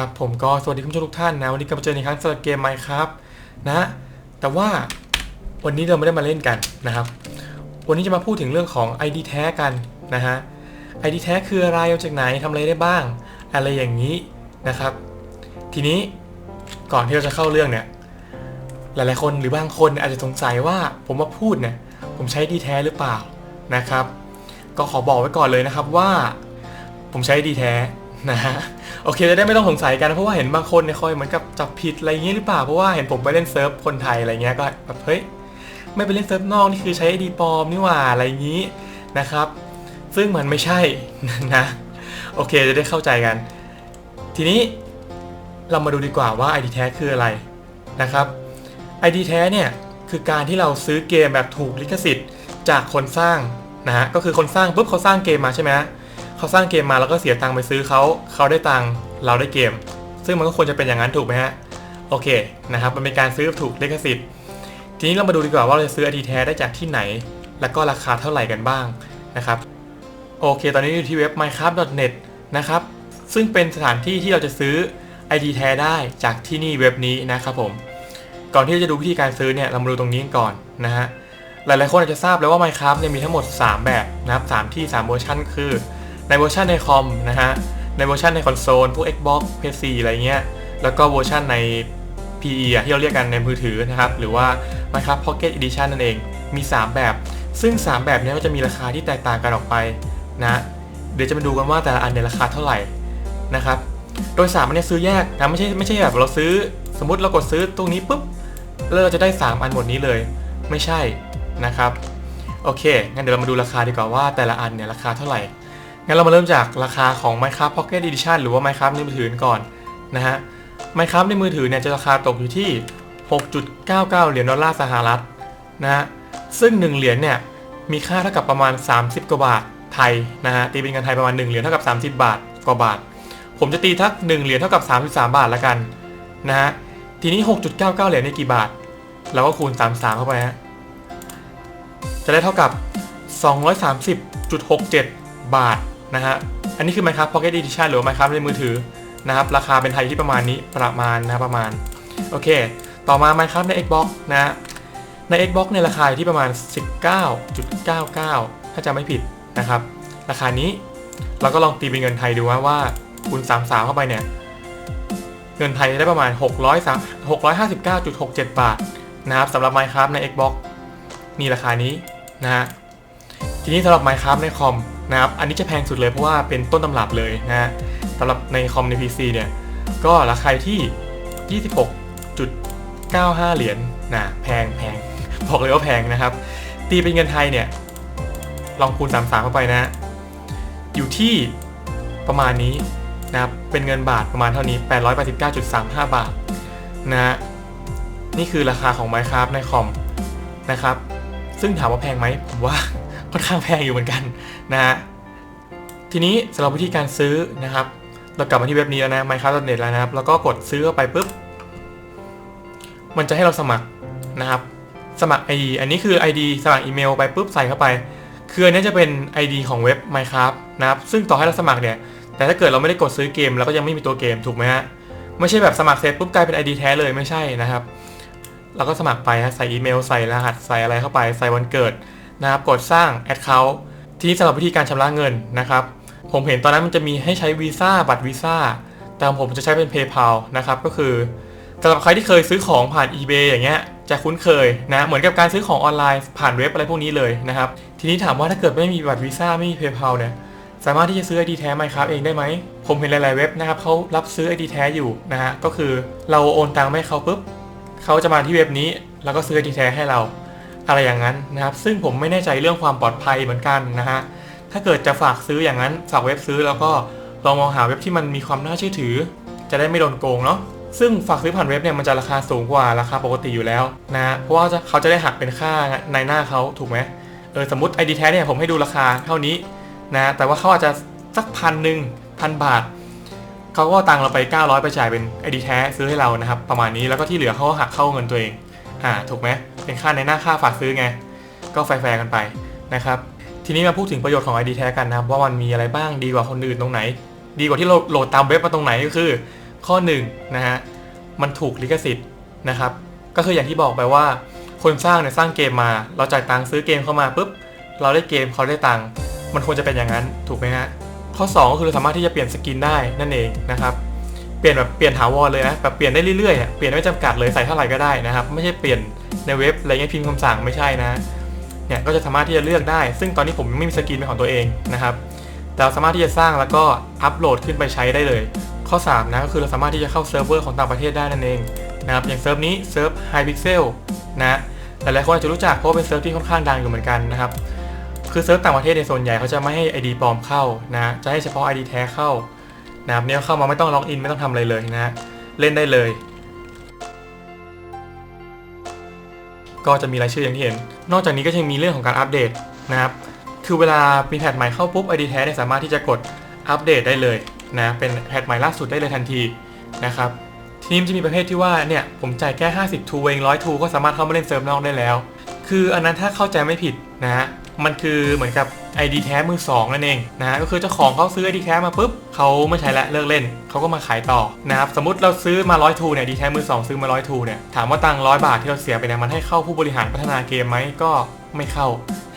ครับผมก็สวัสดีคุณผู้ชมทุกท่านนะ วันนี้กลับมาเจอในครั้งสำหรับเกมไมครับนะแต่ว่าวันนี้เราไม่ได้มาเล่นกันนะครับ วันนี้จะมาพูดถึงเรื่องของ ID แท้กันนะฮะ ID แท้คืออะไรเอาจากไหนทำอะไรได้บ้าง อะไรอย่างนี้นะครับ ทีนี้ก่อนที่เราจะเข้าเรื่องเนี่ยหลายๆคนหรือบางคนอาจจะสงสัยว่าผมมาพูดเนี่ยผมใช้ดีแท้หรือเปล่านะครับ ก็ขอบอกไว้ก่อนเลยนะครับว่า ผมใช้ดีแท้ นะฮะโอเคจะได้ไม่ต้องสงสัยกันเพราะว่าเห็นบางคนเนี่ยคอยเหมือนกับจับผิดอะไรเงี้ยหรือเปล่าเพราะว่าเห็นผมไปเล่นเซิร์ฟคนไทยอะไรเงี้ยก็แบบเฮ้ยไม่ไปเล่นเซิร์ฟนอกนี่คือใช้ดีปลอมนี่หว่าอะไรงงี้นะครับ ซึ่งมันไม่ใช่นะโอเคจะได้เข้าใจกัน ทีนี้เรามาดูดีกว่าว่า ID แท้คืออะไรนะครับ ID แท้เนี่ยคือการที่เราซื้อเกมแบบถูกลิขสิทธิ์จากคนสร้างนะฮะก็คือคนสร้างปุ๊บเขาสร้างเกมมาใช่ไหมฮะ เขาสร้างเกมมาแล้วก็เสียตังค์ไปซื้อเขาเขาได้ตังค์เราได้เกม ซึ่งมันก็ควรจะเป็นอย่างนั้นถูกไหมฮะโอเคนะครับมันเป็นการซื้อถูกลิขสิทธิ์ ทีนี้เรามาดูดีกว่าว่าเราจะซื้อ ID แท้ได้จากที่ไหน แล้วก็ราคาเท่าไหร่กันบ้างนะครับโอเค ตอนนี้อยู่ที่เว็บ minecraft.net นะครับซึ่งเป็นสถานที่ที่เราจะซื้อ ID แท้ได้จากที่นี่เว็บนี้นะครับผม ก่อนที่จะดูวิธีการซื้อเนี่ยเรามาดูตรงนี้ก่อนนะฮะหลายๆคนอาจจะทราบแล้วว่า Minecraft เนี่ยมีทั้งหมด 3 แบบนะครับ3ที่ 3 เวอร์ชันคือ ในเวอร์ชันในคอมนะฮะ ในเวอร์ชันในคอนโซลพวก Xbox PC อะไรเงี้ย แล้วก็เวอร์ชันใน PE อะที่เราเรียกกันในมือถือนะครับ หรือว่า Minecraft Pocket Edition นั่นเอง มี 3 แบบ ซึ่ง 3 แบบนี้ก็จะมีราคาที่แตกต่างกันออกไปนะ เดี๋ยวจะมาดูกันว่าแต่ละอันเนี่ยราคาเท่าไหร่นะครับ โดย 3 อันเนี้ซื้อแยกนะ ไม่ใช่ไม่ใช่แบบเราซื้อ สมมติเรากดซื้อตรงนี้ปุ๊บแล้วเราจะได้ 3 อันหมดนี้เลย ไม่ใช่นะครับ โอเค งั้นเดี๋ยวเรามาดูราคาดีกว่าว่าแต่ละอันเนี่ยราคาเท่าไหร่ งั้นเรามาเริ่มจากราคาของ Minecraft Pocket Edition หรือว่า Minecraft ในมือถือก่อนนะฮะ Minecraft ในมือถือเนี่ยจะราคาตกอยู่ที่ 6.99 เหรียญดอลลาร์สหรัฐนะฮะ ซึ่ง 1 เหรียญเนี่ยมีค่าเท่ากับประมาณ 30 กว่าบาทไทยนะฮะ ตีเป็นเงินไทยประมาณ 1 เหรียญเท่ากับ 30 บาทกว่าบาท ผมจะตีทัก 1 เหรียญเท่ากับ 33 บาทละกันนะฮะ ทีนี้ 6.99 เหรียญในกี่บาท เราก็คูณ 33 เข้าไปฮะ จะได้เท่ากับ 230.67 บาทนะฮะ อันนี้คือ Minecraft Pocket Edition หรือ Minecraft ในมือถือนะครับ ราคาเป็นไทยที่ประมาณนี้ประมาณนะประมาณ โอเค ต่อมา Minecraft ใน Xbox นะฮะใน Xbox ในราคาอยู่ที่ประมาณ 19.99 ถ้าจำไม่ผิดนะครับ ราคานี้เราก็ลองตีเป็นเงินไทยดูว่าว่าคูณ33 เข้าไปเนี่ย เงินไทยได้ประมาณ659.67 บาทนะครับสำหรับ Minecraft ใน Xbox นี่ราคานี้นะฮะทีนี้สำหรับ Minecraft ในคอม นะครับอันนี้จะแพงสุดเลยเพราะว่าเป็นต้นตำรับเลยนะฮะสำหรับในคอมใน PC เนี่ยก็ราคาที่ 26.95 เหรียญนะแพงแพงบอกเลยว่าแพงนะครับ ตีเป็นเงินไทยเนี่ย ลองคูณ 33 เข้าไปนะ อยู่ที่ประมาณนี้นะครับเป็นเงินบาทประมาณเท่านี้ 889.35 บาทนะฮะนี่คือราคาของ Minecraft ในคอมนะครับ ซึ่งถามว่าแพงไหมผมว่าค่อนข้างแพงอยู่เหมือนกัน นะฮะทีนี้สำหรับวิธีการซื้อนะครับ เรากลับมาที่เว็บนี้แล้วนะ minecraft.net แล้วนะครับ แล้วก็กดซื้อเข้าไปปุ๊บ มันจะให้เราสมัครนะครับ สมัคร ID อันนี้คือ ID สมัครอีเมลไปปุ๊บใส่เข้าไป คืออันนี้จะเป็น ID ของเว็บ Minecraft นะครับ ซึ่งต่อให้เราสมัครเนี่ย แต่ถ้าเกิดเราไม่ได้กดซื้อเกม เราก็ยังไม่มีตัวเกมถูกไหมฮะ ไม่ใช่แบบสมัครเสร็จปุ๊บกลายเป็น ID แท้เลยไม่ใช่นะครับ เราก็สมัครไปฮะ ใส่อีเมล ใส่รหัส ใส่อะไรเข้าไป ใส่วันเกิดนะครับ กดสร้าง Account ทีนี้สำหรับวิธีการชำระเงินนะครับ ผมเห็นตอนนั้นมันจะมีให้ใช้วีซ่าบัตรวีซ่าแต่ผมจะใช้เป็น PayPal นะครับก็คือสำหรับใครที่เคยซื้อของผ่าน eBay อย่างเงี้ยจะคุ้นเคยนะเหมือนกับการซื้อของออนไลน์ผ่านเว็บอะไรพวกนี้เลยนะครับ ทีนี้ถามว่าถ้าเกิดไม่มีบัตรวีซ่าไม่มี PayPal เนี่ยสามารถที่จะซื้อ ID แท้ Minecraft เองได้ไหม ผมเห็นหลาย ๆ เว็บนะครับเขารับซื้อ ID แท้อยู่นะฮะก็คือเราโอนตังค์ให้เขาปุ๊บเขาจะมาที่เว็บนี้ แล้วก็ซื้อ ID แท้ให้เรา อะไรอย่างนั้นนะครับ ซึ่งผมไม่แน่ใจเรื่องความปลอดภัยเหมือนกันนะฮะถ้าเกิดจะฝากซื้ออย่างนั้นฝากเว็บซื้อแล้วก็ลองมองหาเว็บที่มันมีความน่าเชื่อถือ จะได้ไม่โดนโกงเนาะซึ่งฝากซื้อผ่านเว็บเนี่ยมันจะราคาสูงกว่าราคาปกติอยู่แล้วนะเพราะว่าเขาจะได้หักเป็นค่าในหน้าเขาถูกไหมเออสมมติ ID แท้เนี่ยผมให้ดูราคาเท่านี้นะแต่ว่าเขาอาจจะสักพันหนึ่งพันบาทเขาก็ตังเราไป 900 ไปจ่ายเป็นไอดีแท้ซื้อให้เรานะครับ ประมาณนี้แล้วก็ที่เหลือเขาก็หักเข้าเงินตัวเองอ่าถูกไหม เป็นค่าในหน้าค่าฝากซื้อไง ก็แฟร์ๆกันไปนะครับ ทีนี้มาพูดถึงประโยชน์ของ ID แท้กันนะครับ ว่ามันมีอะไรบ้างดีกว่าคนอื่นตรงไหน ดีกว่าที่เราโหลดตามเว็บมาตรงไหนก็คือ ข้อ1นะฮะมันถูกลิขสิทธิ์นะครับ ก็คืออย่างที่บอกไปว่า คนสร้างเนี่ยสร้างเกมมา เราจ่ายตังค์ซื้อเกมเข้ามาปุ๊บเราได้เกมเขาได้ตังค์มันควรจะเป็นอย่างนั้นถูกไหมฮะข้อ 2 ก็คือเราสามารถที่จะเปลี่ยนสกินได้นั่นเองนะครับ เปลี่ยนแบบเปลี่ยนถาวรเลยนะแบบเปลี่ยนได้เรื่อยๆเปลี่ยนไม่จำกัดเลยใส่เท่าไหร่ก็ได้นะครับ ไม่ใช่เปลี่ยนในเว็บอะไรเงี้ยพิมพ์คำสั่งไม่ใช่นะเนี่ยก็จะสามารถที่จะเลือกได้ ซึ่งตอนนี้ผมยังไม่มีสกินเป็นของตัวเองนะครับแต่เราสามารถที่จะสร้างแล้วก็อัปโหลดขึ้นไปใช้ได้เลย ข้อ 3 นะก็คือเราสามารถที่จะเข้าเซิร์ฟเวอร์ของต่างประเทศได้นั่นเองนะครับอย่างเซิร์ฟนี้เซิร์ฟ Hypixel นะหลายๆคนอาจจะรู้จักเพราะเป็นเซิร์ฟที่ค่อนข้างดังอยู่เหมือนกันนะครับคือเซิร์ฟต่างประเทศในส่วนใหญ่เขาจะไม่ให้ ID ปลอมเข้านะจะให้เฉพาะ ID แท้เข้า นะครับเนี่ยเข้ามาไม่ต้องล็อกอินไม่ต้องทำอะไรเลยนะฮะเล่นได้เลย ก็จะมีรายชื่ออย่างที่เห็น นอกจากนี้ก็ยังมีเรื่องของการอัปเดตนะครับคือเวลามีแพทใหม่เข้าปุ๊บ ID แท้เนี่ยสามารถที่จะกดอัปเดตได้เลยนะเป็นแพทใหม่ล่าสุดได้เลยทันทีนะครับทีนี้มันจะมีประเภทที่ว่าเนี่ยผมจ่ายแค่ 50 ทูเองร้อยทูก็สามารถเข้ามาเล่นเซิร์ฟนอกได้แล้ว คืออันนั้นถ้าเข้าใจไม่ผิดนะฮะมันคือเหมือนกับ ID แท้มือสองนั่นเองนะฮะก็คือเจ้าของเขาซื้อ ID แท้มาปุ๊บเขาไม่ใช้ละเลิกเล่นเขาก็มาขายต่อนะครับสมมติเราซื้อมาร้อยทูเนี่ยดีแท้มือสองซื้อมาร้อยทูเนี่ยถามว่าตังร้อยบาทที่เราเสียไปเนี่ยมันให้เข้าผู้บริหารพัฒนาเกมไหมก็ไม่เข้า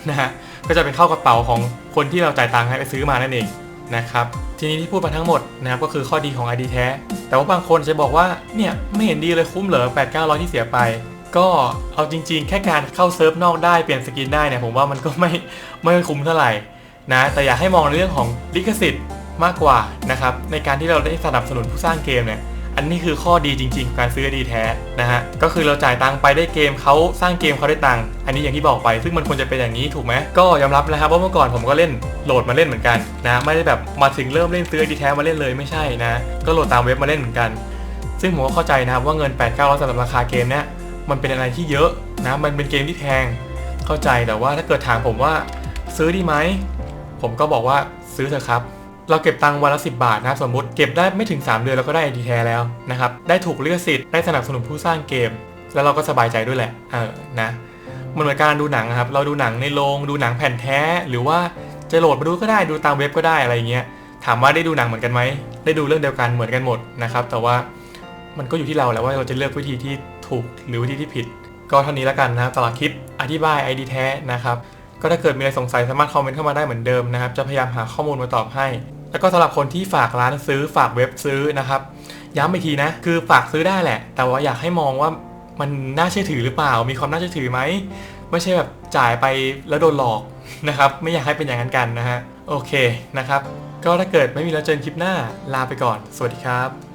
นะฮะก็จะเป็นเข้ากระเป๋าของคนที่เราจ่ายตังค์ให้ไปซื้อมานั่นเองนะครับทีนี้ที่พูดมาทั้งหมดนะครับก็คือข้อดีของ ID แท้ แต่ว่าบางคนจะบอกว่าเนี่ยไม่เห็นดีเลยคุ้มเหรอ8 9 0 0 ที่เสียไป ก็เอาจริง ๆ แค่การเข้าเซิร์ฟนอกได้เปลี่ยนสกินได้เนี่ยผมว่ามันก็ไม่ไม่คุ้มเท่าไหร่นะแต่อยากให้มองในเรื่องของลิขสิทธิ์มากกว่านะครับในการที่เราได้สนับสนุนผู้สร้างเกมเนี่ยอันนี้คือข้อดีจริง ๆ การซื้อดีแท้นะฮะก็คือเราจ่ายตังค์ไปได้เกมเขาสร้างเกมเขาได้ตังค์อันนี้อย่างที่บอกไป ซึ่งมันควรจะเป็นอย่างนี้ถูกไหมก็ยอมรับนะครับว่าเมื่อก่อนผมก็เล่นโหลดมาเล่นเหมือนกันนะไม่ได้แบบมาถึงเริ่มเล่นซื้อดีแท้มาเล่นเลยไม่ใช่นะก็โหลดตามเว็บมาเล่นเหมือนกัน ซึ่งผมก็เข้าใจนะครับว่าเงิน8 9 0 0สำหรับราคาเกมเนี่ย มันเป็นอะไรที่เยอะนะมันเป็นเกมที่แพงเข้าใจแต่ว่าถ้าเกิดถามผมว่าซื้อดีไหม ผมก็บอกว่าซื้อเถอะครับ เราเก็บตังค์วันละ 10 บาทนะสมมติเก็บได้ไม่ถึง 3 เดือนเราก็ได้ไอดีแท้แล้วนะครับ ได้ถูกเลิขสิทธิ์ได้สนับสนุนผู้สร้างเกม แล้วเราก็สบายใจด้วยแหละเออนะมันเหมือนการดูหนังครับ เราดูหนังในโรงดูหนังแผ่นแท้ หรือว่าจะโหลดมาดูก็ได้ดูตามเว็บก็ได้อะไรเงี้ยถามว่าได้ดูหนังเหมือนกันไหมได้ดูเรื่องเดียวกันเหมือนกันหมดนะครับ แต่ว่ามันก็อยู่ที่เราแหล้วว่าเราจะเลือกวิธีที่ ถูกหรือวิธีที่ผิด ก็เท่านี้แล้วกันนะครับสำหรับคลิปอธิบาย ID แท้นะครับก็ถ้าเกิดมีอะไรสงสัยสามารถคอมเมนต์เข้ามาได้เหมือนเดิมนะครับ จะพยายามหาข้อมูลมาตอบให้ แล้วก็สำหรับคนที่ฝากร้านซื้อฝากเว็บซื้อนะครับ ย้ำอีกทีนะ คือฝากซื้อได้แหละ แต่ว่าอยากให้มองว่ามันน่าเชื่อถือหรือเปล่า มีความน่าเชื่อถือไหมไม่ใช่แบบจ่ายไปแล้วโดนหลอกนะครับ ไม่อยากให้เป็นอย่างนั้นกันนะฮะโอเคนะครับ ก็ถ้าเกิดไม่มีแล้วเจอกันคลิปหน้าลาไปก่อน สวัสดีครับ